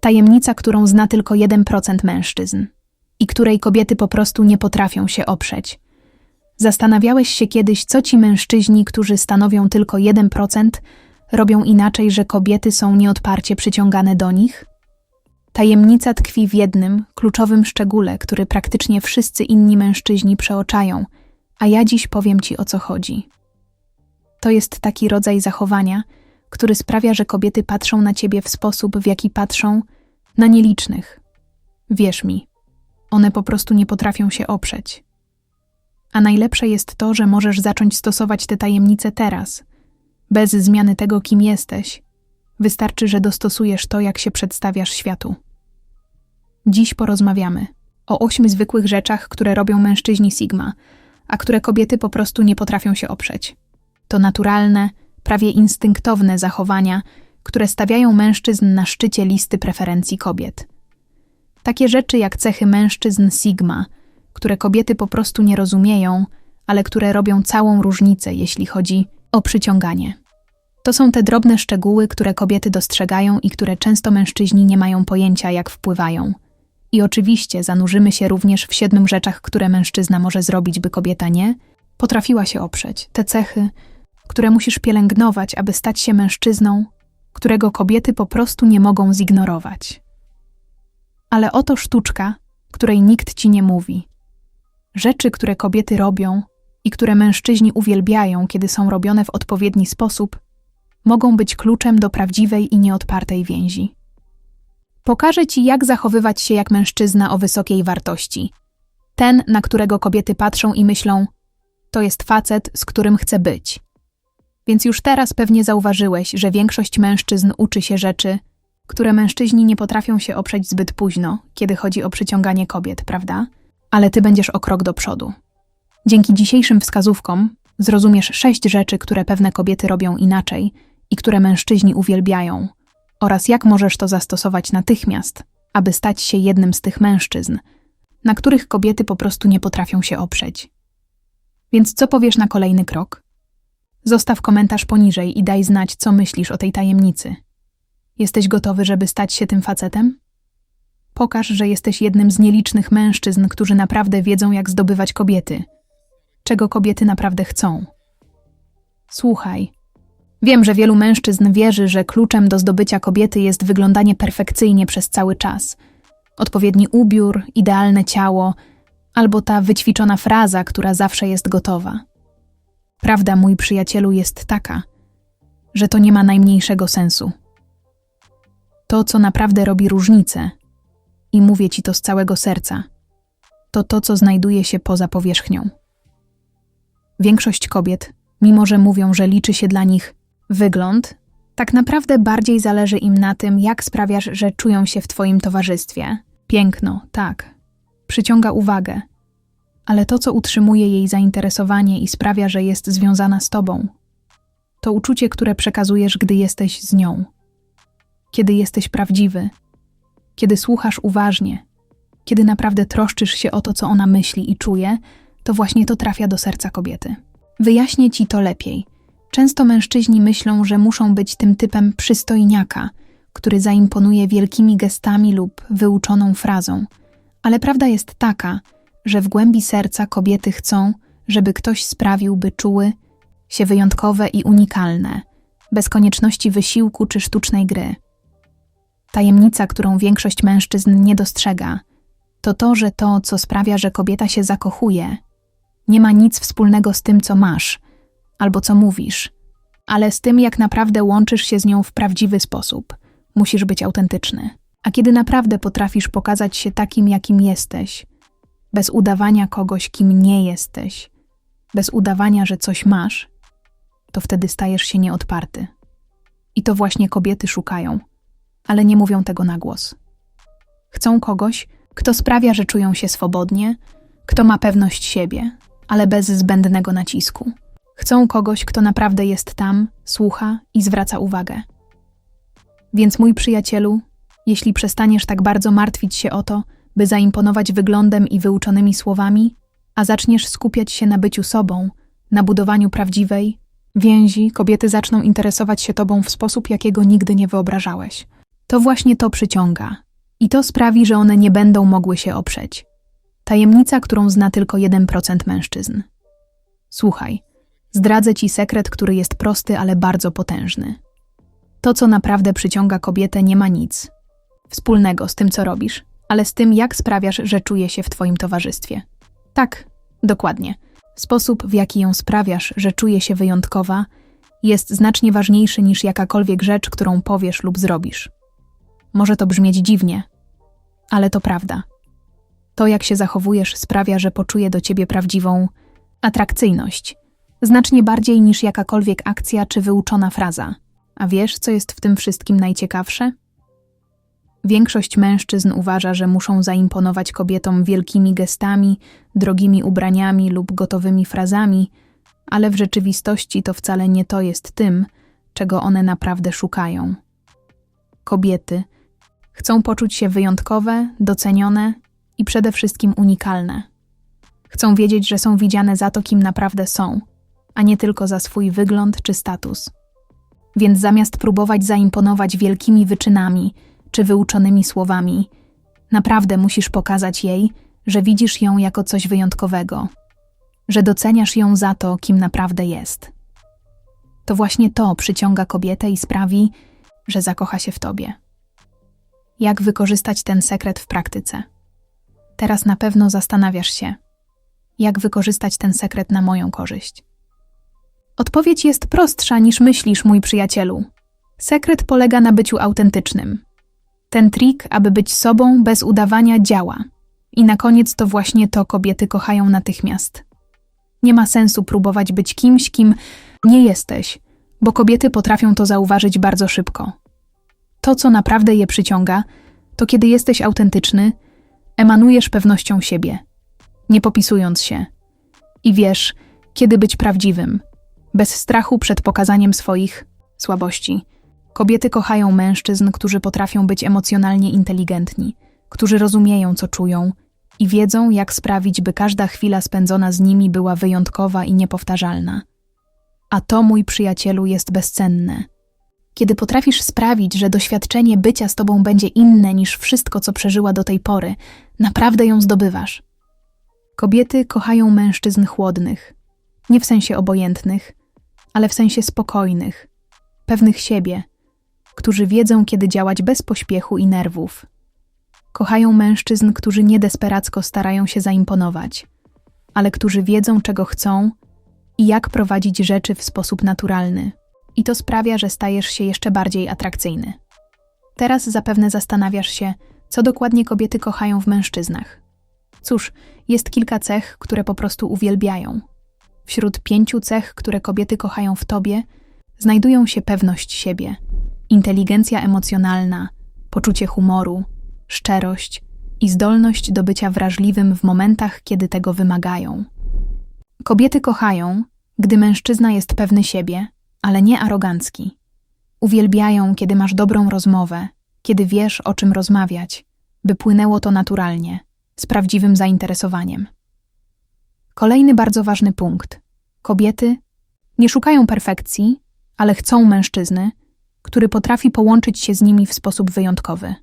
Tajemnica, którą zna tylko 1% mężczyzn i której kobiety po prostu nie potrafią się oprzeć. Zastanawiałeś się kiedyś, co ci mężczyźni, którzy stanowią tylko 1%, robią inaczej, że kobiety są nieodparcie przyciągane do nich? Tajemnica tkwi w jednym, kluczowym szczególe, który praktycznie wszyscy inni mężczyźni przeoczają, a ja dziś powiem ci o co chodzi. To jest taki rodzaj zachowania, który sprawia, że kobiety patrzą na ciebie w sposób, w jaki patrzą na nielicznych. Wierz mi, one po prostu nie potrafią się oprzeć. A najlepsze jest to, że możesz zacząć stosować te tajemnice teraz, bez zmiany tego, kim jesteś. Wystarczy, że dostosujesz to, jak się przedstawiasz światu. Dziś porozmawiamy o ośmiu zwykłych rzeczach, które robią mężczyźni Sigma, a które kobiety po prostu nie potrafią się oprzeć. To naturalne, prawie instynktowne zachowania, które stawiają mężczyzn na szczycie listy preferencji kobiet. Takie rzeczy jak cechy mężczyzn Sigma, które kobiety po prostu nie rozumieją, ale które robią całą różnicę, jeśli chodzi o przyciąganie. To są te drobne szczegóły, które kobiety dostrzegają i które często mężczyźni nie mają pojęcia, jak wpływają. I oczywiście zanurzymy się również w siedmiu rzeczach, które mężczyzna może zrobić, by kobieta nie potrafiła się oprzeć. Te cechy, które musisz pielęgnować, aby stać się mężczyzną, którego kobiety po prostu nie mogą zignorować. Ale oto sztuczka, której nikt ci nie mówi. Rzeczy, które kobiety robią i które mężczyźni uwielbiają, kiedy są robione w odpowiedni sposób, mogą być kluczem do prawdziwej i nieodpartej więzi. Pokażę ci, jak zachowywać się jak mężczyzna o wysokiej wartości. Ten, na którego kobiety patrzą i myślą: To jest facet, z którym chcę być. Więc już teraz pewnie zauważyłeś, że większość mężczyzn uczy się rzeczy, które mężczyźni nie potrafią się oprzeć zbyt późno, kiedy chodzi o przyciąganie kobiet, prawda? Ale ty będziesz o krok do przodu. Dzięki dzisiejszym wskazówkom zrozumiesz sześć rzeczy, które pewne kobiety robią inaczej i które mężczyźni uwielbiają, oraz jak możesz to zastosować natychmiast, aby stać się jednym z tych mężczyzn, na których kobiety po prostu nie potrafią się oprzeć. Więc co powiesz na kolejny krok? Zostaw komentarz poniżej i daj znać, co myślisz o tej tajemnicy. Jesteś gotowy, żeby stać się tym facetem? Pokaż, że jesteś jednym z nielicznych mężczyzn, którzy naprawdę wiedzą, jak zdobywać kobiety. Czego kobiety naprawdę chcą. Słuchaj. Wiem, że wielu mężczyzn wierzy, że kluczem do zdobycia kobiety jest wyglądanie perfekcyjnie przez cały czas. Odpowiedni ubiór, idealne ciało, albo ta wyćwiczona fraza, która zawsze jest gotowa. Prawda, mój przyjacielu, jest taka, że to nie ma najmniejszego sensu. To, co naprawdę robi różnicę, i mówię ci to z całego serca, to to, co znajduje się poza powierzchnią. Większość kobiet, mimo że mówią, że liczy się dla nich wygląd, tak naprawdę bardziej zależy im na tym, jak sprawiasz, że czują się w Twoim towarzystwie. Piękno, tak, przyciąga uwagę, ale to, co utrzymuje jej zainteresowanie i sprawia, że jest związana z Tobą, to uczucie, które przekazujesz, gdy jesteś z nią. Kiedy jesteś prawdziwy, kiedy słuchasz uważnie, kiedy naprawdę troszczysz się o to, co ona myśli i czuje, to właśnie to trafia do serca kobiety. Wyjaśnię ci to lepiej. Często mężczyźni myślą, że muszą być tym typem przystojniaka, który zaimponuje wielkimi gestami lub wyuczoną frazą. Ale prawda jest taka, że w głębi serca kobiety chcą, żeby ktoś sprawił, by czuły się wyjątkowe i unikalne, bez konieczności wysiłku czy sztucznej gry. Tajemnica, którą większość mężczyzn nie dostrzega, to to, że to, co sprawia, że kobieta się zakochuje, nie ma nic wspólnego z tym, co masz albo co mówisz, ale z tym, jak naprawdę łączysz się z nią w prawdziwy sposób. Musisz być autentyczny. A kiedy naprawdę potrafisz pokazać się takim, jakim jesteś, bez udawania kogoś, kim nie jesteś, bez udawania, że coś masz, to wtedy stajesz się nieodparty. I to właśnie kobiety szukają, ale nie mówią tego na głos. Chcą kogoś, kto sprawia, że czują się swobodnie, kto ma pewność siebie, ale bez zbędnego nacisku. Chcą kogoś, kto naprawdę jest tam, słucha i zwraca uwagę. Więc mój przyjacielu, jeśli przestaniesz tak bardzo martwić się o to, by zaimponować wyglądem i wyuczonymi słowami, a zaczniesz skupiać się na byciu sobą, na budowaniu prawdziwej więzi, kobiety zaczną interesować się tobą w sposób, jakiego nigdy nie wyobrażałeś. To właśnie to przyciąga. I to sprawi, że one nie będą mogły się oprzeć. Tajemnica, którą zna tylko 1% mężczyzn. Słuchaj, zdradzę ci sekret, który jest prosty, ale bardzo potężny. To, co naprawdę przyciąga kobietę, nie ma nic wspólnego z tym, co robisz, ale z tym, jak sprawiasz, że czuje się w twoim towarzystwie. Tak, dokładnie. Sposób, w jaki ją sprawiasz, że czuje się wyjątkowa, jest znacznie ważniejszy niż jakakolwiek rzecz, którą powiesz lub zrobisz. Może to brzmieć dziwnie, ale to prawda. To, jak się zachowujesz, sprawia, że poczuje do ciebie prawdziwą atrakcyjność, znacznie bardziej niż jakakolwiek akcja czy wyuczona fraza. A wiesz, co jest w tym wszystkim najciekawsze? Większość mężczyzn uważa, że muszą zaimponować kobietom wielkimi gestami, drogimi ubraniami lub gotowymi frazami, ale w rzeczywistości to wcale nie to jest tym, czego one naprawdę szukają. Kobiety chcą poczuć się wyjątkowe, docenione i przede wszystkim unikalne. Chcą wiedzieć, że są widziane za to, kim naprawdę są, a nie tylko za swój wygląd czy status. Więc zamiast próbować zaimponować wielkimi wyczynami czy wyuczonymi słowami, naprawdę musisz pokazać jej, że widzisz ją jako coś wyjątkowego, że doceniasz ją za to, kim naprawdę jest. To właśnie to przyciąga kobietę i sprawi, że zakocha się w tobie. Jak wykorzystać ten sekret w praktyce? Teraz na pewno zastanawiasz się, jak wykorzystać ten sekret na moją korzyść. Odpowiedź jest prostsza niż myślisz, mój przyjacielu. Sekret polega na byciu autentycznym. Ten trik, aby być sobą bez udawania, działa. I na koniec to właśnie to kobiety kochają natychmiast. Nie ma sensu próbować być kimś, kim nie jesteś, bo kobiety potrafią to zauważyć bardzo szybko. To, co naprawdę je przyciąga, to kiedy jesteś autentyczny, emanujesz pewnością siebie, nie popisując się. I wiesz, kiedy być prawdziwym, bez strachu przed pokazaniem swoich słabości. Kobiety kochają mężczyzn, którzy potrafią być emocjonalnie inteligentni, którzy rozumieją, co czują i wiedzą, jak sprawić, by każda chwila spędzona z nimi była wyjątkowa i niepowtarzalna. A to, mój przyjacielu, jest bezcenne. Kiedy potrafisz sprawić, że doświadczenie bycia z tobą będzie inne niż wszystko, co przeżyła do tej pory, naprawdę ją zdobywasz. Kobiety kochają mężczyzn chłodnych, nie w sensie obojętnych, ale w sensie spokojnych, pewnych siebie, którzy wiedzą, kiedy działać bez pośpiechu i nerwów. Kochają mężczyzn, którzy nie desperacko starają się zaimponować, ale którzy wiedzą, czego chcą i jak prowadzić rzeczy w sposób naturalny. I to sprawia, że stajesz się jeszcze bardziej atrakcyjny. Teraz zapewne zastanawiasz się, co dokładnie kobiety kochają w mężczyznach. Cóż, jest kilka cech, które po prostu uwielbiają. Wśród pięciu cech, które kobiety kochają w tobie, znajdują się pewność siebie, inteligencja emocjonalna, poczucie humoru, szczerość i zdolność do bycia wrażliwym w momentach, kiedy tego wymagają. Kobiety kochają, gdy mężczyzna jest pewny siebie, ale nie arogancki. Uwielbiają, kiedy masz dobrą rozmowę, kiedy wiesz, o czym rozmawiać, by płynęło to naturalnie, z prawdziwym zainteresowaniem. Kolejny bardzo ważny punkt. Kobiety nie szukają perfekcji, ale chcą mężczyzny, który potrafi połączyć się z nimi w sposób wyjątkowy.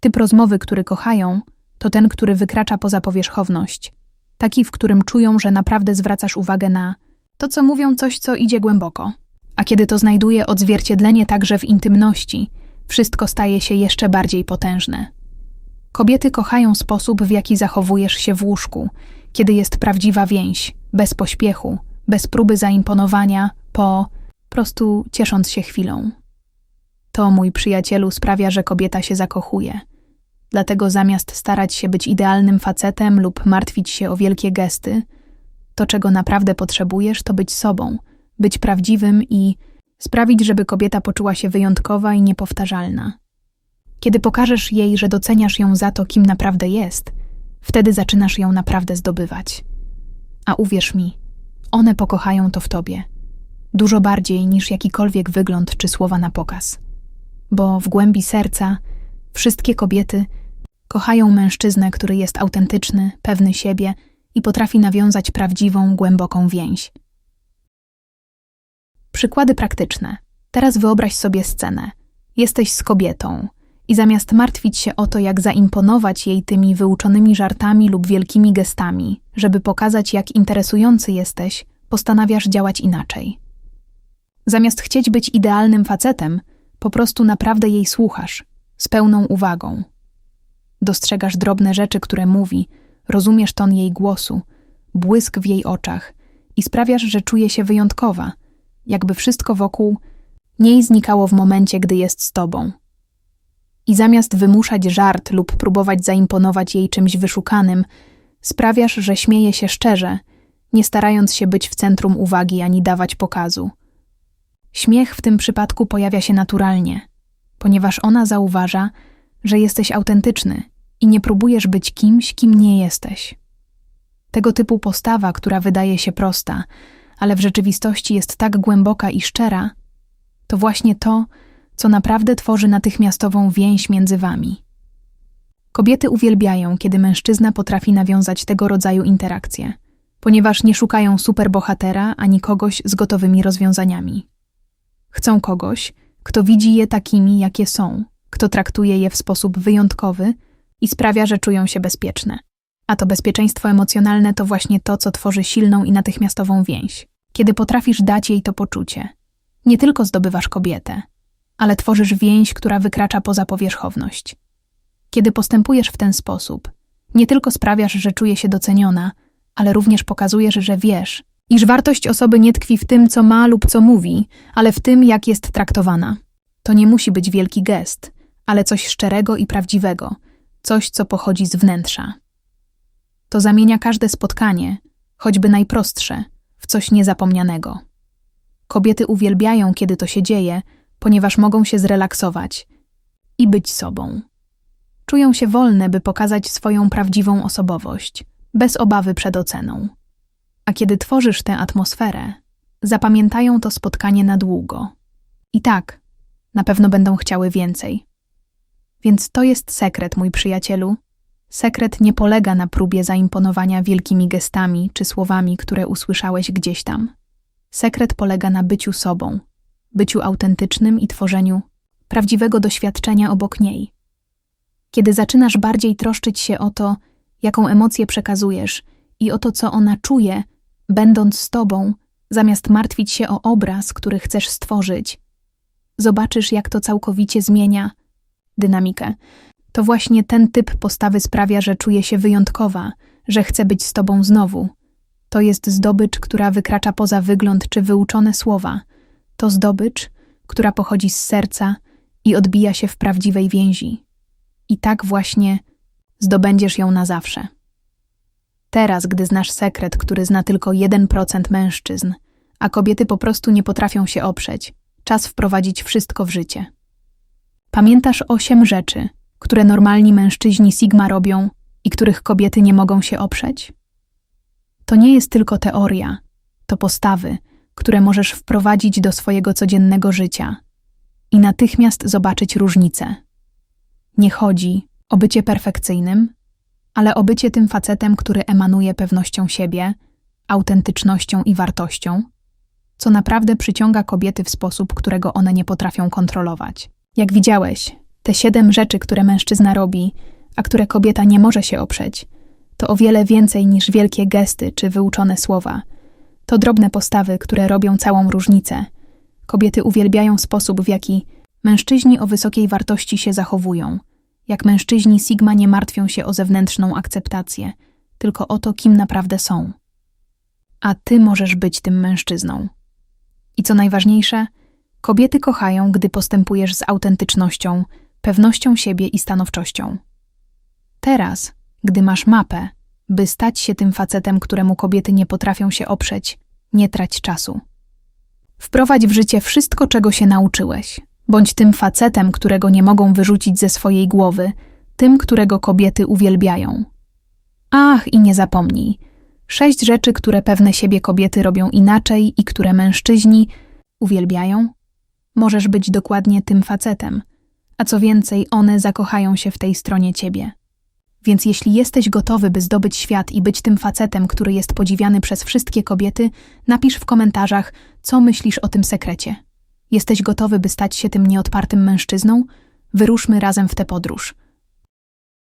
Typ rozmowy, który kochają, to ten, który wykracza poza powierzchowność, taki, w którym czują, że naprawdę zwracasz uwagę na to, co mówią, coś, co idzie głęboko. A kiedy to znajduje odzwierciedlenie także w intymności, wszystko staje się jeszcze bardziej potężne. Kobiety kochają sposób, w jaki zachowujesz się w łóżku, kiedy jest prawdziwa więź, bez pośpiechu, bez próby zaimponowania, po prostu ciesząc się chwilą. To, mój przyjacielu, sprawia, że kobieta się zakochuje. Dlatego zamiast starać się być idealnym facetem lub martwić się o wielkie gesty, to, czego naprawdę potrzebujesz, to być sobą, być prawdziwym i sprawić, żeby kobieta poczuła się wyjątkowa i niepowtarzalna. Kiedy pokażesz jej, że doceniasz ją za to, kim naprawdę jest, wtedy zaczynasz ją naprawdę zdobywać. A uwierz mi, one pokochają to w tobie dużo bardziej niż jakikolwiek wygląd czy słowa na pokaz. Bo w głębi serca wszystkie kobiety kochają mężczyznę, który jest autentyczny, pewny siebie i potrafi nawiązać prawdziwą, głęboką więź. Przykłady praktyczne. Teraz wyobraź sobie scenę. Jesteś z kobietą I zamiast martwić się o to, jak zaimponować jej tymi wyuczonymi żartami lub wielkimi gestami, żeby pokazać, jak interesujący jesteś, postanawiasz działać inaczej. Zamiast chcieć być idealnym facetem, po prostu naprawdę jej słuchasz, z pełną uwagą. Dostrzegasz drobne rzeczy, które mówi, rozumiesz ton jej głosu, błysk w jej oczach i sprawiasz, że czuje się wyjątkowa, jakby wszystko wokół niej znikało w momencie, gdy jest z tobą. I zamiast wymuszać żart lub próbować zaimponować jej czymś wyszukanym, sprawiasz, że śmieje się szczerze, nie starając się być w centrum uwagi ani dawać pokazu. Śmiech w tym przypadku pojawia się naturalnie, ponieważ ona zauważa, że jesteś autentyczny i nie próbujesz być kimś, kim nie jesteś. Tego typu postawa, która wydaje się prosta, ale w rzeczywistości jest tak głęboka i szczera, to właśnie to, co naprawdę tworzy natychmiastową więź między wami. Kobiety uwielbiają, kiedy mężczyzna potrafi nawiązać tego rodzaju interakcje, ponieważ nie szukają superbohatera ani kogoś z gotowymi rozwiązaniami. Chcą kogoś, kto widzi je takimi, jakie są, kto traktuje je w sposób wyjątkowy i sprawia, że czują się bezpieczne. A to bezpieczeństwo emocjonalne to właśnie to, co tworzy silną i natychmiastową więź. Kiedy potrafisz dać jej to poczucie, nie tylko zdobywasz kobietę, ale tworzysz więź, która wykracza poza powierzchowność. Kiedy postępujesz w ten sposób, nie tylko sprawiasz, że czuje się doceniona, ale również pokazujesz, że wiesz, iż wartość osoby nie tkwi w tym, co ma lub co mówi, ale w tym, jak jest traktowana. To nie musi być wielki gest, ale coś szczerego i prawdziwego, coś, co pochodzi z wnętrza. To zamienia każde spotkanie, choćby najprostsze, w coś niezapomnianego. Kobiety uwielbiają, kiedy to się dzieje, ponieważ mogą się zrelaksować i być sobą. Czują się wolne, by pokazać swoją prawdziwą osobowość, bez obawy przed oceną. A kiedy tworzysz tę atmosferę, zapamiętają to spotkanie na długo. I tak, na pewno będą chciały więcej. Więc to jest sekret, mój przyjacielu. Sekret nie polega na próbie zaimponowania wielkimi gestami czy słowami, które usłyszałeś gdzieś tam. Sekret polega na byciu sobą, byciu autentycznym i tworzeniu prawdziwego doświadczenia obok niej. Kiedy zaczynasz bardziej troszczyć się o to, jaką emocję przekazujesz i o to, co ona czuje, będąc z tobą, zamiast martwić się o obraz, który chcesz stworzyć, zobaczysz, jak to całkowicie zmienia dynamikę. To właśnie ten typ postawy sprawia, że czuje się wyjątkowa, że chce być z tobą znowu. To jest zdobycz, która wykracza poza wygląd czy wyuczone słowa. To zdobycz, która pochodzi z serca i odbija się w prawdziwej więzi. I tak właśnie zdobędziesz ją na zawsze. Teraz, gdy znasz sekret, który zna tylko 1% mężczyzn, a kobiety po prostu nie potrafią się oprzeć, czas wprowadzić wszystko w życie. Pamiętasz osiem rzeczy, które normalni mężczyźni Sigma robią i których kobiety nie mogą się oprzeć? To nie jest tylko teoria, to postawy, które możesz wprowadzić do swojego codziennego życia i natychmiast zobaczyć różnicę. Nie chodzi o bycie perfekcyjnym, ale o bycie tym facetem, który emanuje pewnością siebie, autentycznością i wartością, co naprawdę przyciąga kobiety w sposób, którego one nie potrafią kontrolować. Jak widziałeś, te siedem rzeczy, które mężczyzna robi, a które kobieta nie może się oprzeć, to o wiele więcej niż wielkie gesty czy wyuczone słowa. To drobne postawy, które robią całą różnicę. Kobiety uwielbiają sposób, w jaki mężczyźni o wysokiej wartości się zachowują. Jak mężczyźni Sigma nie martwią się o zewnętrzną akceptację, tylko o to, kim naprawdę są. A ty możesz być tym mężczyzną. I co najważniejsze, kobiety kochają, gdy postępujesz z autentycznością, pewnością siebie i stanowczością. Teraz, gdy masz mapę, by stać się tym facetem, któremu kobiety nie potrafią się oprzeć, nie trać czasu. Wprowadź w życie wszystko, czego się nauczyłeś. Bądź tym facetem, którego nie mogą wyrzucić ze swojej głowy, tym, którego kobiety uwielbiają. Ach, i nie zapomnij. Sześć rzeczy, które pewne siebie kobiety robią inaczej i które mężczyźni uwielbiają. Możesz być dokładnie tym facetem, a co więcej, one zakochają się w tej stronie ciebie. Więc jeśli jesteś gotowy, by zdobyć świat i być tym facetem, który jest podziwiany przez wszystkie kobiety, napisz w komentarzach, co myślisz o tym sekrecie. Jesteś gotowy, by stać się tym nieodpartym mężczyzną? Wyruszmy razem w tę podróż.